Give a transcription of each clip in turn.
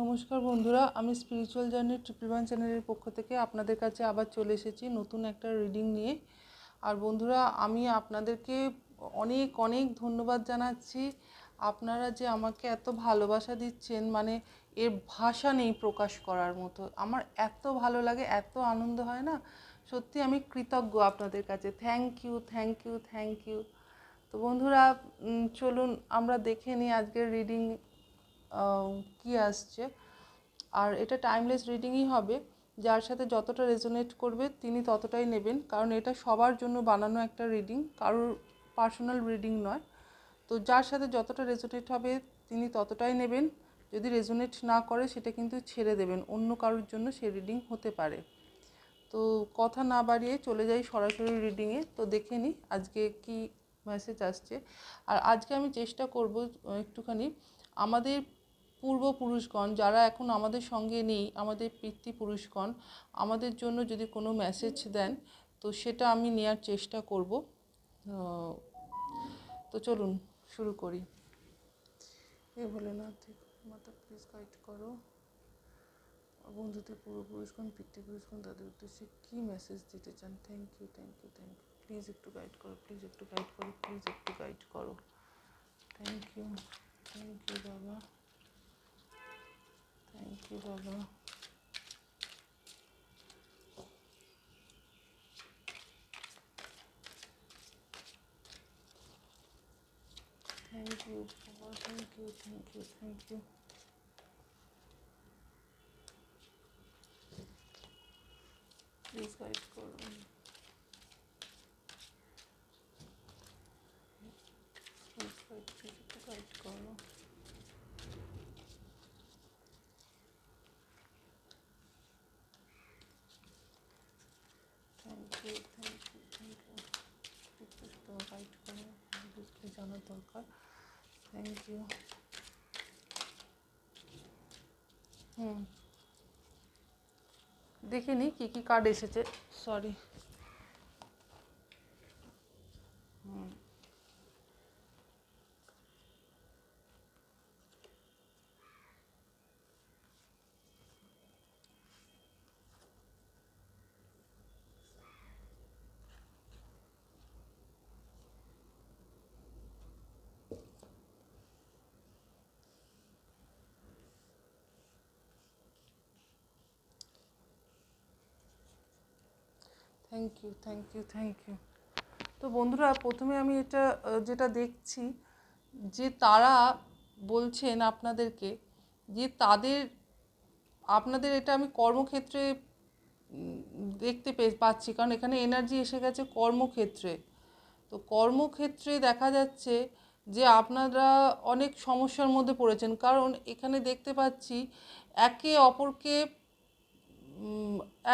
নমস্কার বন্ধুরা, আমি স্পিরিচুয়াল জার্নি ট্রিপল ওয়ান চ্যানেলের পক্ষ থেকে আপনাদের কাছে আবার চলে এসেছি নতুন একটা রিডিং নিয়ে। আর বন্ধুরা, আমি আপনাদেরকে অনেক অনেক ধন্যবাদ জানাচ্ছি। আপনারা যে আমাকে এত ভালোবাসা দিচ্ছেন মানে এর ভাষা নেই প্রকাশ করার মতো। আমার এত ভালো লাগে, এত আনন্দ হয় না? সত্যি আমি কৃতজ্ঞ আপনাদের কাছে। Thank you thank you thank you তো বন্ধুরা চলুন আমরা দেখে নিই আজকের রিডিং কি আসছে? আর এটা টাইমলেস রিডিংই হবে। যার সাথে যতটা রেজোনেট করবে, তিনি ততটাই নেবেন। কারণ এটা সবার জন্য বানানো একটা রিডিং কারোর পার্সোনাল রিডিং নয়। তো যার সাথে যতটা রেজোনেট হবে, তিনি ততটাই নেবেন। যদি রেজোনেট না করে, সেটা কিন্তু ছেড়ে দেবেন। অন্য কারোর জন্য সে রিডিং হতে পারে। তো কথা না বাড়িয়ে চলে যাই সরাসরি রিডিংয়ে তো দেখে নিই আজকে কি মেসেজ আসছে। আর আজকে আমি চেষ্টা করব, একটুখানি। আমাদের পূর্বপুরুষগণ, যারা এখন আমাদের সঙ্গে নেই, আমাদের পিতৃপুরুষগণ, আমাদের জন্য যদি কোনো মেসেজ দেন, তো সেটা আমি নেওয়ার চেষ্টা করব। তো চলুন, শুরু করি। এ ভোলেনাথ মাতা প্লিজ গাইড করো। বন্ধুদের পূর্বপুরুষগণ, পিতৃপুরুষগণ, তাদের উদ্দেশ্যে কী মেসেজ দিতে চান? Thank you thank you thank you please একটু গাইড করো প্লিজ একটু গাইড করো প্লিজ একটু গাইড করো। থ্যাংক ইউ থ্যাংক ইউ বাবা। থ্যাংক ইউ বাবা থ্যাংক ইউ বাবা thank you thank you thank you please guide করুন প্লিজ গাইড প্লিজ একটু গাইড করো thank you thank you thank you একটু তো গাইড করো বুঝতে জানার দরকার থ্যাংক ইউ হুম। দেখিনি কী কী কার্ড এসেছে? Sorry thank you thank you thank you তো বন্ধুরা, প্রথমে আমি এটা যেটা দেখছি, যে তারা বলছেন আপনাদেরকে যে তাদের, আপনাদের এটা আমি কর্মক্ষেত্রে দেখতে পে- পাচ্ছি। কারণ এখানে এনার্জি এসে গেছে কর্মক্ষেত্রে। তো কর্মক্ষেত্রে দেখা যাচ্ছে যে আপনারা অনেক সমস্যার মধ্যে পড়েছেন। কারণ এখানে দেখতে পাচ্ছি একে অপরকে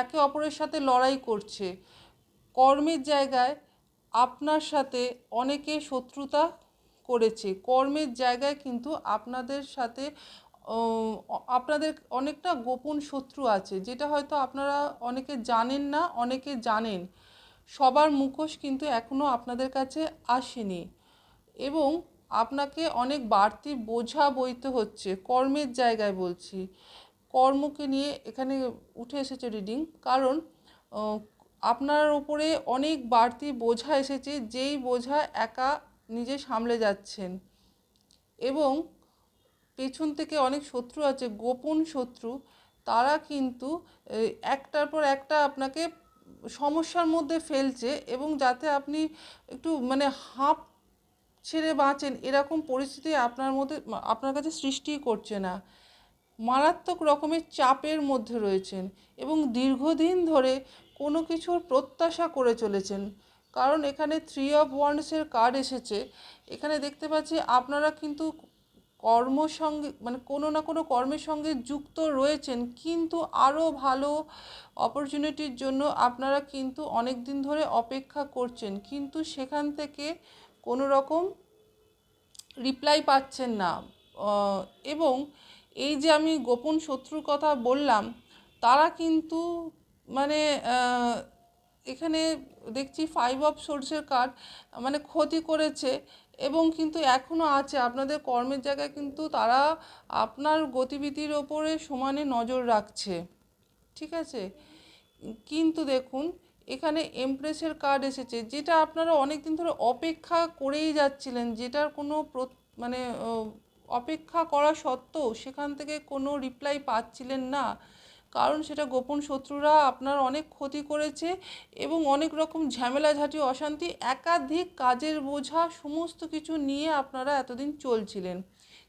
একে অপরের সাথে লড়াই করছে। কর্মের জায়গায় আপনার সাথে অনেকে শত্রুতা করেছে। কর্মের জায়গায় কিন্তু আপনাদের সাথে আপনাদের অনেকটা গোপন শত্রু আছে, যেটা হয়তো আপনারা অনেকে জানেন না, অনেকে জানেন। সবার মুখোশ কিন্তু এখনও আপনাদের কাছে আসেনি এবং আপনাকে অনেক বাড়তি বোঝা বইতে হচ্ছে। কর্মের জায়গায় বলছি। কর্মকে নিয়ে এখানে উঠে এসেছে রিডিং কারণ আপনার উপরে অনেক বাড়তি বোঝা এসেছে, যেই বোঝা একা নিজে সামলে যাচ্ছেন। এবং পেছন থেকে অনেক শত্রু আছে, গোপন শত্রু, তারা কিন্তু একটার পর একটা আপনাকে সমস্যার মধ্যে ফেলছে এবং যাতে আপনি একটু মানে হাঁপ ছেড়ে বাঁচেন, এরকম পরিস্থিতি আপনার মধ্যে, আপনার কাছে সৃষ্টি করছে না। মারাত্মক রকমের চাপের মধ্যে রয়েছেন এবং দীর্ঘদিন ধরে কোনো কিছুর প্রত্যাশা করে চলেছেন। কারণ এখানে থ্রি অফ ওয়ান্ডসের কার্ড এসেছে। এখানে দেখতে পাচ্ছি আপনারা কিন্তু কর্ম সঙ্গে মানে কোনো না কোনো কর্মের সঙ্গে যুক্ত রয়েছেন, কিন্তু আরও ভালো অপরচুনিটির জন্য আপনারা কিন্তু অনেক দিন ধরে অপেক্ষা করছেন। কিন্তু সেখান থেকে কোনো রকম রিপ্লাই পাচ্ছেন না। এবং এই যে আমি গোপন শত্রুর কথা বললাম, তারা কিন্তু মানে এখানে দেখছি ফাইভ অফ সোর্সের কার্ড মানে ক্ষতি করেছে এবং কিন্তু এখনও আছে। আপনাদের কর্মের জায়গায় কিন্তু তারা আপনার গতিবিধির ওপরে সমানে নজর রাখছে। ঠিক আছে? কিন্তু দেখুন, এখানে এমপ্রেসের কার্ড এসেছে, যেটা আপনারা অনেক দিন ধরে অপেক্ষা করেই যাচ্ছিলেন, যেটার কোনো মানে অপেক্ষা করা সত্ত্বেও সেখান থেকে কোনো রিপ্লাই পাচ্ছিলেন না। কারণ সেটা গোপন শত্রুরা আপনার অনেক ক্ষতি করেছে এবং অনেক রকম ঝামেলা ঝাঁটি অশান্তি, একাধিক কাজের বোঝা সমস্ত কিছু নিয়ে আপনারা এতদিন চলছিলেন।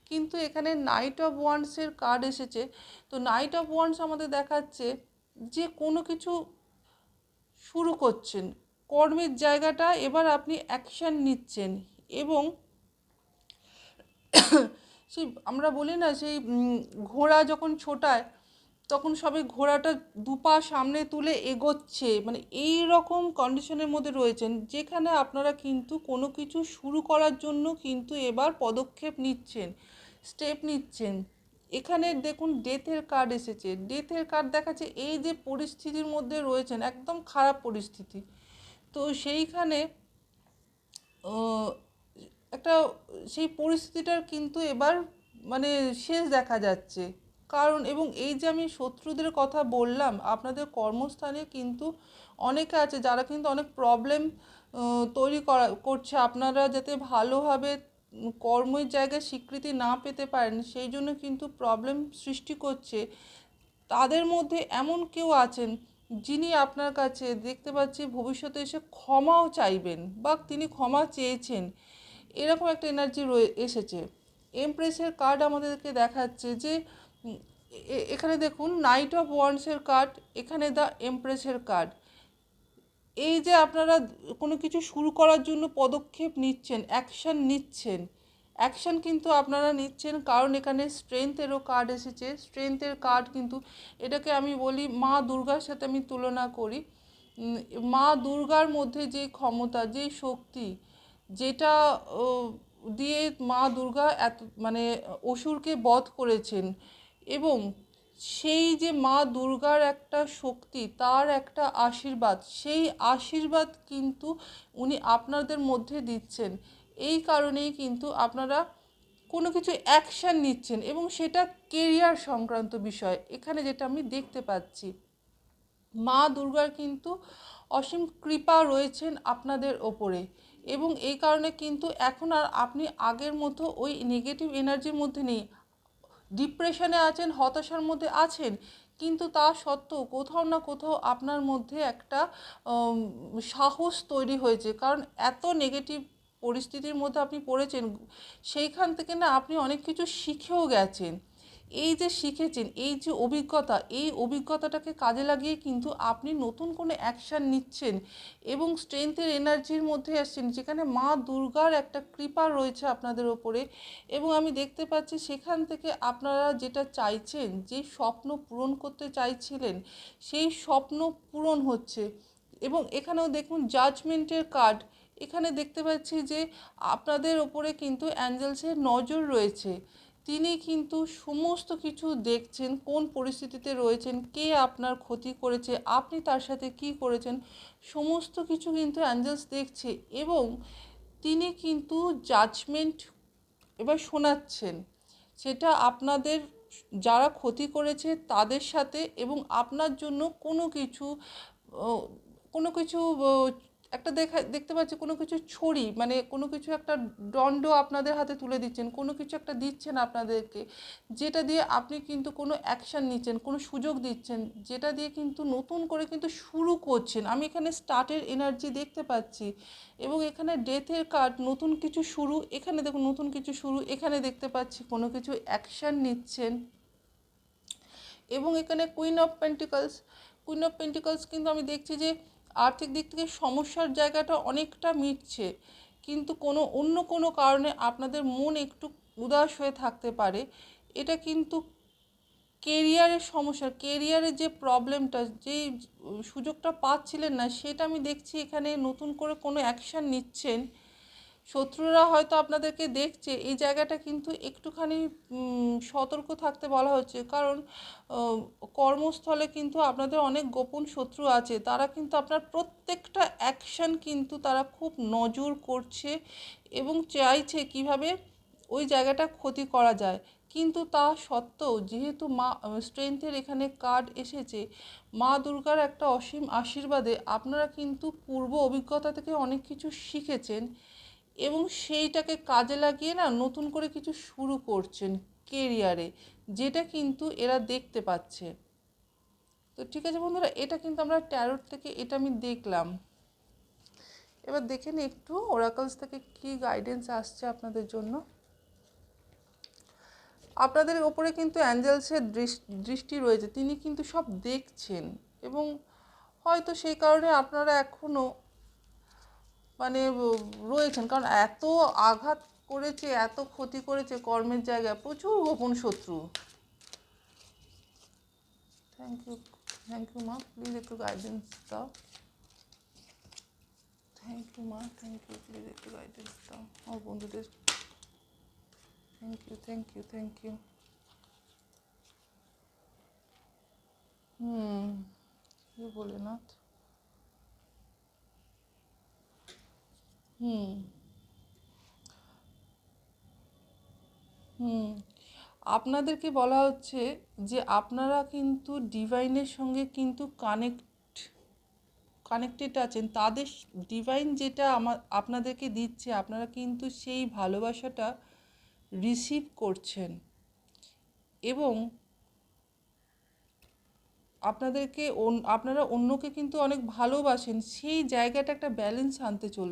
কিন্তু এখানে নাইট অফ ওয়ান্ডসের কার্ড এসেছে। তো নাইট অফ ওয়ান্ডস আমাদের দেখাচ্ছে যে কোনো কিছু শুরু করছেন। কর্মের জায়গাটা এবার আপনি অ্যাকশান নিচ্ছেন এবং সেই আমরা বলি না সেই ঘোড়া যখন ছোটায়, তখন সবাই ঘোড়াটা দুপা সামনে তুলে এগোচ্ছে। মানে এই রকম কন্ডিশনের মধ্যে রয়েছেন, যেখানে আপনারা কিন্তু কোনো কিছু শুরু করার জন্য কিন্তু এবার পদক্ষেপ নিচ্ছেন স্টেপ নিচ্ছেন। এখানে দেখুন ডেথের কার্ড এসেছে। ডেথের কার্ড দেখাচ্ছে, এই যে পরিস্থিতির মধ্যে রয়েছেন, একদম খারাপ পরিস্থিতি। তো সেইখানে একটা, সেই পরিস্থিতিটার কিন্তু এবার মানে শেষ দেখা যাচ্ছে। কারণ, এবং এই যে আমি শত্রুদের কথা বললাম, আপনাদের কর্মস্থানে কিন্তু অনেকে আছে যারা কিন্তু অনেক প্রবলেম তৈরি করা, করছে। আপনারা যাতে ভালোভাবে কর্মের জায়গায় স্বীকৃতি না পেতে পারেন, সেই জন্য কিন্তু প্রবলেম সৃষ্টি করছে। তাদের মধ্যে এমন কেউ আছেন যিনি আপনার কাছে দেখতে পাচ্ছি ভবিষ্যতে এসে ক্ষমাও চাইবেন বা তিনি ক্ষমা চেয়েছেন। এরকম একটা এনার্জি রয়ে এসেছে। এমপ্রেসের কার্ড আমাদেরকে দেখাচ্ছে যে এখানে দেখুন নাইট অফ ওয়ান্ডসের কার্ড এখানে দ্য এমপ্রেসের কার্ড এই যে আপনারা কোনো কিছু শুরু করার জন্য পদক্ষেপ নিচ্ছেন অ্যাকশন নিচ্ছেন অ্যাকশন কিন্তু আপনারা নিচ্ছেন কারণ এখানে স্ট্রেংথেরও কার্ড এসেছে। স্ট্রেংথের কার্ড কিন্তু এটাকে আমি বলি মা দুর্গার সাথে আমি তুলনা করি। মা দুর্গার মধ্যে যে ক্ষমতা, যে শক্তি যেটা দিয়ে মা দুর্গা এত মানে অসুরকে বধ করেছেন এবং সেই যে মা দুর্গার একটা শক্তি, তার একটা আশীর্বাদ, সেই আশীর্বাদ কিন্তু উনি আপনাদের মধ্যে দিচ্ছেন। এই কারণেই কিন্তু আপনারা কোনো কিছু অ্যাকশান নিচ্ছেন এবং সেটা কেরিয়ার সংক্রান্ত বিষয়। এখানে যেটা আমি দেখতে পাচ্ছি, মা দুর্গার কিন্তু অসীম কৃপা রয়েছেন আপনাদের ওপরে। এবং এই কারণে কিন্তু এখন আর আপনি আগের মতো ওই নেগেটিভ এনার্জির মধ্যে নেই। ডিপ্রেশনে আছেন, হতাশার মধ্যে আছেন, কিন্তু তা সত্ত্বেও কোথাও না কোথাও আপনার মধ্যে একটা সাহস তৈরি হয়েছে। কারণ এত নেগেটিভ পরিস্থিতির মধ্যে আপনি পড়েছেন, সেইখান থেকে না আপনি অনেক কিছু শিখেও গেছেন। এই যে শিখেছেন, এই যে অভিজ্ঞতা, এই অভিজ্ঞতাটাকে কাজে লাগিয়ে কিন্তু আপনি নতুন কোনো অ্যাকশান নিচ্ছেন এবং স্ট্রেংথের এনার্জির মধ্যে আসছেন, যেখানে মা দুর্গার একটা কৃপা রয়েছে আপনাদের ওপরে এবং আমি দেখতে পাচ্ছি সেখান থেকে আপনারা যেটা চাইছেন, যে স্বপ্ন পূরণ করতে চাইছিলেন, সেই স্বপ্ন পূরণ হচ্ছে এবং এখানেও দেখুন জাজমেন্টের কার্ড এখানে দেখতে পাচ্ছি যে আপনাদের ওপরে কিন্তু অ্যাঞ্জেলসের নজর রয়েছে। তিনি কিন্তু সমস্ত কিছু দেখছেন, কোন পরিস্থিতিতে রয়েছেন, কে আপনার ক্ষতি করেছে, আপনি তার সাথে কি করেছেন, সমস্ত কিছু কিন্তু অ্যাঞ্জেলস দেখছে এবং তিনি কিন্তু জাজমেন্ট এবার শোনাচ্ছেন। সেটা আপনাদের যারা ক্ষতি করেছে তাদের সাথে এবং আপনার জন্য কোনো কিছু কোনো কিছু একটা দেখা, দেখতে পাচ্ছি কোনো কিছু ছড়ি মানে কোনো কিছু একটা দণ্ড আপনাদের হাতে তুলে দিচ্ছেন, কোনো কিছু একটা দিচ্ছেন আপনাদেরকে, যেটা দিয়ে আপনি কিন্তু কোনো অ্যাকশান নিচ্ছেন, কোনো সুযোগ দিচ্ছেন, যেটা দিয়ে কিন্তু নতুন করে কিন্তু শুরু করছেন। আমি এখানে স্টার্টের এনার্জি দেখতে পাচ্ছি এবং এখানে ডেথের কার্ড নতুন কিছু শুরু, এখানে দেখুন নতুন কিছু শুরু, এখানে দেখতে পাচ্ছি কোনো কিছু অ্যাকশান নিচ্ছেন। এবং এখানে queen of pentacles queen of pentacles কিন্তু আমি দেখছি যে আর্থিক দিক থেকে সমস্যার জায়গাটা অনেকটা মিটছে। কিন্তু কোনো, অন্য কোনো কারণে আপনাদের মন একটু উদাস হয়ে থাকতে পারে। এটা কিন্তু কেরিয়ারের সমস্যা। কেরিয়ারের যে প্রবলেমটা যেই সুযোগটা পাচ্ছিলেন না, সেটা আমি দেখছি এখানে নতুন করে কোনো অ্যাকশান নিচ্ছেন। শত্রুরা হয়তো আপনাদেরকে দেখছে, এই জায়গাটা কিন্তু একটুখানি সতর্ক থাকতে বলা হচ্ছে। কারণ কর্মস্থলে কিন্তু আপনাদের অনেক গোপন শত্রু আছে। তারা কিন্তু আপনার প্রত্যেকটা অ্যাকশন কিন্তু তারা খুব নজর করছে এবং চাইছে কীভাবে ওই জায়গাটা ক্ষতি করা যায়। কিন্তু তা সত্ত্বেও, যেহেতু মা স্ট্রেংথের এখানে কার্ড এসেছে, মা দুর্গার একটা অসীম আশীর্বাদে আপনারা কিন্তু পূর্ব অভিজ্ঞতা থেকে অনেক কিছু শিখেছেন। এবং সেইটাকে কাজে লাগিয়ে না নতুন করে কিছু শুরু করছেন কেরিয়ারে, যেটা কিন্তু এরা দেখতে পাচ্ছে। তো ঠিক আছে বন্ধুরা, এটা কিন্তু আমরা ট্যারোট থেকে এটা আমি দেখলাম। এবার দেখেন একটু, ওরাকলস থেকে কি গাইডেন্স আসছে আপনাদের জন্য? আপনাদের ওপরে কিন্তু অ্যাঞ্জেলসের দৃষ্টি রয়েছে, তিনি কিন্তু সব দেখছেন এবং হয়তো সেই কারণে আপনারা এখনও মানে রয়েছেন। কারণ এত আঘাত করেছে, এত ক্ষতি করেছে কর্মের জায়গায়, প্রচুর গোপন শত্রু। থ্যাংক ইউ থ্যাংক ইউ মা প্লিজ একটু গাইডেন্স দাও। থ্যাংক ইউ মা থ্যাংক ইউ প্লিজ একটু গাইডেন্স দাও। আমার বন্ধুদের। Thank you thank you thank you হুম, কি ভোলেনাথ হুম। হুম। আপনাদেরকে বলা হচ্ছে যে আপনারা কিন্তু ডিভাইনের সঙ্গে কিন্তু কানেক্ট কানেক্টেড আছেন। তাদের ডিভাইন যেটা আমার আপনাদেরকে দিচ্ছে, আপনারা কিন্তু সেই ভালোবাসাটা রিসিভ করছেন। এবং আপনাদেরকে আপনারা অন্যকে কিন্তু অনেক ভালোবাসেন, সেই জায়গাটা একটা ব্যালেন্স আনতে চল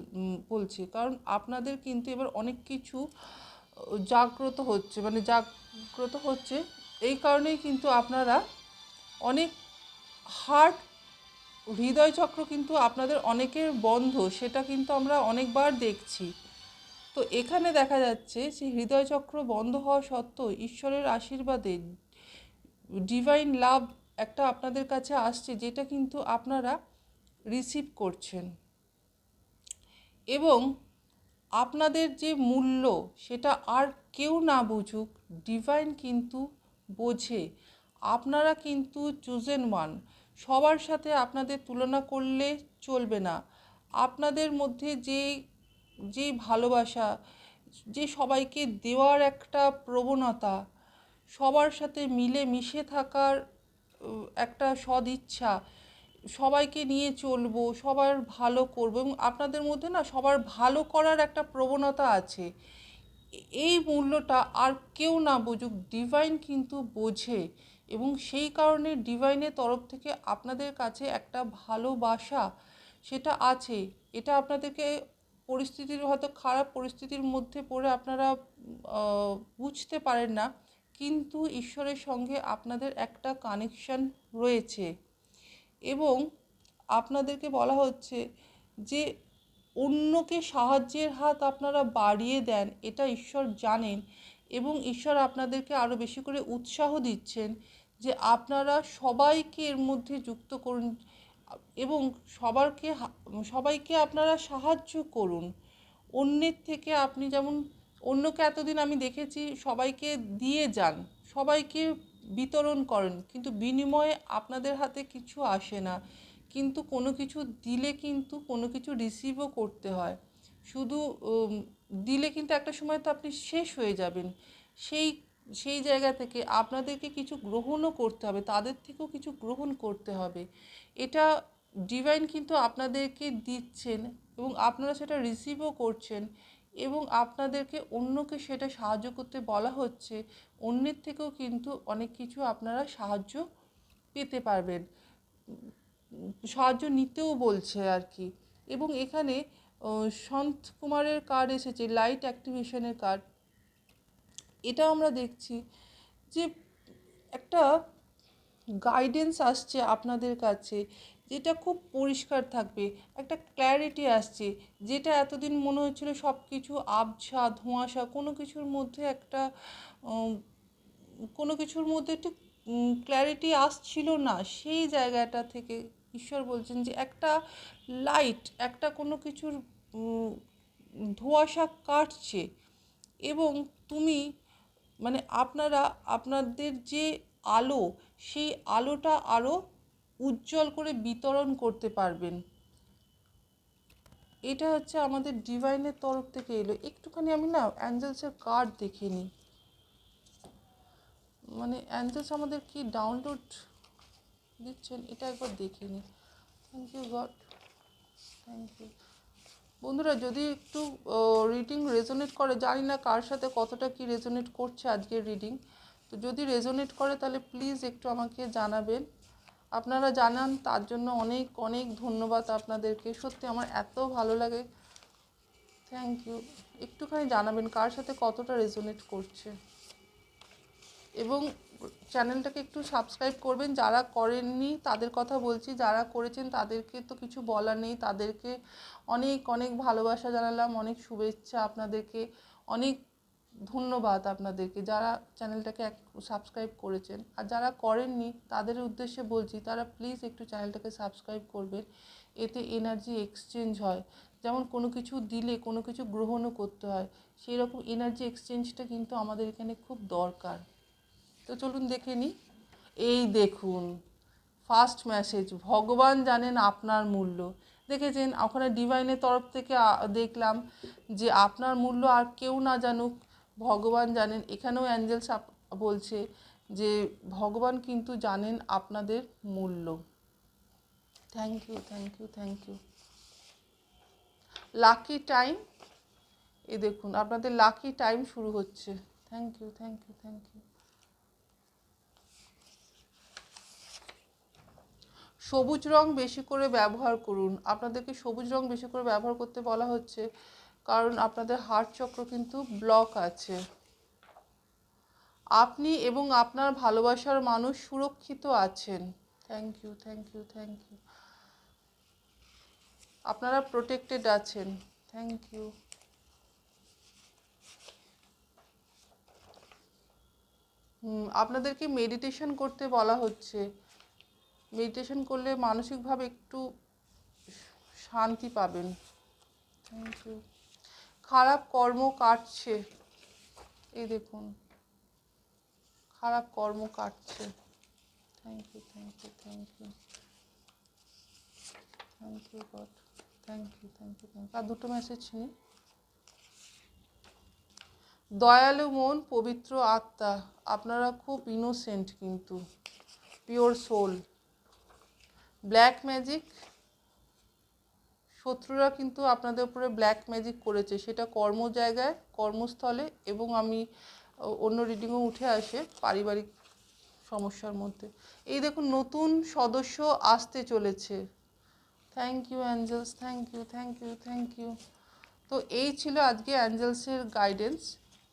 বলছে। কারণ আপনাদের কিন্তু এবার অনেক কিছু জাগ্রত হচ্ছে মানে জাগ্রত হচ্ছে। এই কারণেই কিন্তু আপনারা অনেক হার্ট হৃদয় চক্র কিন্তু আপনাদের অনেকের বন্ধ, সেটা কিন্তু আমরা অনেকবার দেখছি। তো এখানে দেখা যাচ্ছে, সেই হৃদয় চক্র বন্ধ হওয়া সত্ত্বেও ঈশ্বরের আশীর্বাদে ডিভাইন লাভ একটা আপনাদের কাছে আসছে যেটা কিন্তু আপনারা রিসিভ করছেন। এবং আপনাদের যে মূল্য সেটা আর কেউ না বুঝুক ডিভাইন কিন্তু বোঝে। আপনারা কিন্তু চুজেন ওয়ান সবার সাথে আপনাদের তুলনা করলে চলবে না। আপনাদের মধ্যে যে যে ভালোবাসা, যে সবাইকে দেওয়ার একটা প্রবণতা, সবার সাথে মিলে মিশে থাকার একটা সদিচ্ছা। সবাইকে নিয়ে চলবো, সবার ভালো করব এবং আপনাদের মধ্যে না সবার ভালো করার একটা প্রবণতা আছে। এই মূল্যটা আর কেউ না বুঝুক ডিভাইন কিন্তু বোঝে এবং সেই কারণে ডিভাইনের তরফ থেকে আপনাদের কাছে একটা ভালোবাসা সেটা আছে। এটা আপনাদেরকে পরিস্থিতির হয়তো খারাপ পরিস্থিতির মধ্যে পড়ে আপনারা বুঝতে পারেন না। কিন্তু ঈশ্বরের সঙ্গে আপনাদের একটা কানেকশন রয়েছে। এবং আপনাদেরকে বলা হচ্ছে যে, অন্যকে সাহায্যের হাত আপনারা বাড়িয়ে দেন, এটা ঈশ্বর জানেন। এবং ঈশ্বর আপনাদেরকে আরও বেশি করে উৎসাহ দিচ্ছেন যে, আপনারা সবাইকে এর মধ্যে যুক্ত করুন এবং সবারকে, সবাইকে আপনারা সাহায্য করুন। অন্যের থেকে আপনি যেমন অন্যকে এতদিন আমি দেখেছি সবাইকে দিয়ে যান, সবাইকে বিতরণ করেন, কিন্তু বিনিময়ে আপনাদের হাতে কিছু আসে না। কিন্তু কোনো কিছু দিলে কিন্তু কোনো কিছু রিসিভও করতে হয়। শুধু দিলে কিন্তু একটা সময় তো আপনি শেষ হয়ে যাবেন। সেই সেই জায়গা থেকে আপনাদেরকে কিছু গ্রহণও করতে হবে, তাদের থেকেও কিছু গ্রহণ করতে হবে। এটা ডিভাইন কিন্তু আপনাদেরকে দিচ্ছেন এবং আপনারা সেটা রিসিভও করছেন। এবং আপনাদেরকে অন্যকে সেটা সাহায্য করতে বলা হচ্ছে, অন্যের থেকেও কিন্তু অনেক কিছু আপনারা সাহায্য পেতে পারবেন। সাহায্য নিতেও বলছে আর কি। এবং এখানে সন্ত কুমারের কার্ড এসেছে লাইট অ্যাক্টিভেশনের কার্ড এটা আমরা দেখছি যে একটা গাইডেন্স আসছে আপনাদের কাছে। যেটা খুব পরিষ্কার থাকবে, একটা ক্ল্যারিটি আসছে, যেটা এতদিন মনে হচ্ছিল সব কিছু আবছা, ধোঁয়াশা, কোনো কিছুর মধ্যে একটা কোনো কিছুর মধ্যে একটু ক্ল্যারিটি আসছিল না। সেই জায়গাটা থেকে ঈশ্বর বলছেন যে একটা লাইট একটা কোনো কিছুর ধোঁয়াশা কাটছে এবং তুমি মানে আপনারা, আপনাদের যে আলো, সেই আলোটা আরও উজ্জ্বল করে বিতরণ করতে পারবেন। এটা হচ্ছে আমাদের ডিভাইনের তরফ থেকে এলো। একটুখানি আমি না অ্যাঞ্জেলসের কার্ড দেখে নিই। মানে অ্যাঞ্জেলস আমাদের কি ডাউনলোড দিচ্ছেন? এটা একবার দেখে নিই। Thank you God thank you বন্ধুরা, যদি একটু রিডিং রেজোনেট করে, জানি না কার সাথে কতটা কি রেজোনেট করছে আজকের রিডিং তো যদি রেজোনেট করে, তাহলে প্লিজ একটু আমাকে জানাবেন। আপনারা জানান, তার জন্য অনেক অনেক ধন্যবাদ আপনাদেরকে। সত্যি আমার এত ভালো লাগে। থ্যাংক ইউ একটুখানি জানাবেন কার সাথে কতটা রেজোনেট করছে। এবং চ্যানেলটাকে একটু সাবস্ক্রাইব করবেন। যারা করেননি, তাদের কথা বলছি। যারা করেছেন, তাদেরকে তো কিছু বলার নেই। তাদেরকে অনেক অনেক ভালোবাসা জানালাম। অনেক শুভেচ্ছা আপনাদেরকে। অনেক ধন্যবাদ আপনাদেরকে। যারা চ্যানেলটাকে এক সাবস্ক্রাইব করেছেন আর যারা করেননি, তাদের উদ্দেশ্যে বলছি, তারা প্লিজ একটু চ্যানেলটাকে সাবস্ক্রাইব করবেন। এতে এনার্জি এক্সচেঞ্জ হয়। যেমন কোনো কিছু দিলে, কোনো কিছু গ্রহণও করতে হয় সেই রকম এনার্জি এক্সচেঞ্জটা কিন্তু আমাদের এখানে খুব দরকার। তো চলুন দেখে নিই। এই দেখুন ফার্স্ট মেসেজ ভগবান জানেন আপনার মূল্য। দেখেছেন, ওখানে ডিভাইনের তরফ থেকে দেখলাম যে আপনার মূল্য আর কেউ না জানুক। ভগবান জানেন। এখানেও অ্যাঞ্জেলস বলছে যে, ভগবান কিন্তু জানেন আপনাদের মূল্য। Thank you thank you thank you lucky time এ দেখুন, আপনাদের লাকি টাইম শুরু হচ্ছে। Thank you thank you thank you সবুজ রং বেশি করে ব্যবহার করুন। আপনাদেরকে সবুজ রং বেশি করে ব্যবহার করতে বলা হচ্ছে। কারণ আপনাদের হার্ট চক্র কিন্তু ব্লক আছে। আপনি এবং আপনার ভালোবাসার মানুষ সুরক্ষিত আছেন। Thank you thank you thank you আপনারা প্রোটেক্টেড আছেন। থ্যাংক ইউ আপনাদেরকে মেডিটেশন করতে বলা হচ্ছে। মেডিটেশন করলে মানসিকভাবে একটু শান্তি পাবেন। থ্যাংক ইউ খারাপ কর্ম কাটছে। এই দেখুন। খারাপ কর্ম কাটছে। Thank you thank you thank you thank you God thank you thank you thank আর দুটো মেসেজ নিই দয়ালু মন, পবিত্র আত্মা। আপনারা খুব ইনোসেন্ট কিন্তু। পিওর সোল ব্ল্যাক ম্যাজিক শত্রুরা কিন্তু আপনাদের উপরে ব্ল্যাক ম্যাজিক করেছে। সেটা কর্ম জায়গায় কর্মস্থলে এবং আমি অন্য রিডিংও উঠে আসে পারিবারিক সমস্যার মধ্যে। এই দেখুন, নতুন সদস্য আসতে চলেছে। Thank you angels thank you thank you thank you তো এই ছিল আজকে অ্যাঞ্জেলসের গাইডেন্স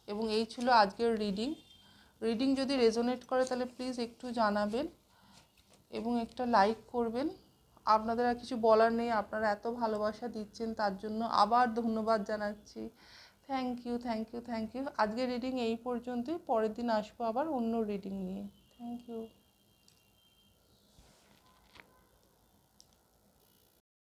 এবং এই ছিল আজকের রিডিং রিডিং যদি রেজোনেট করে, তাহলে প্লিজ একটু জানাবেন এবং একটা লাইক করবেন। আপনাদের আর কিছু বলার নেই, আপনারা এত ভালোবাসা দিচ্ছেন, তার জন্য আবার ধন্যবাদ জানাচ্ছি। Thank you thank you thank you আজকে রিডিং এই পর্যন্তই, পরের দিন আসব আবার অন্য রিডিং নিয়ে। Thank you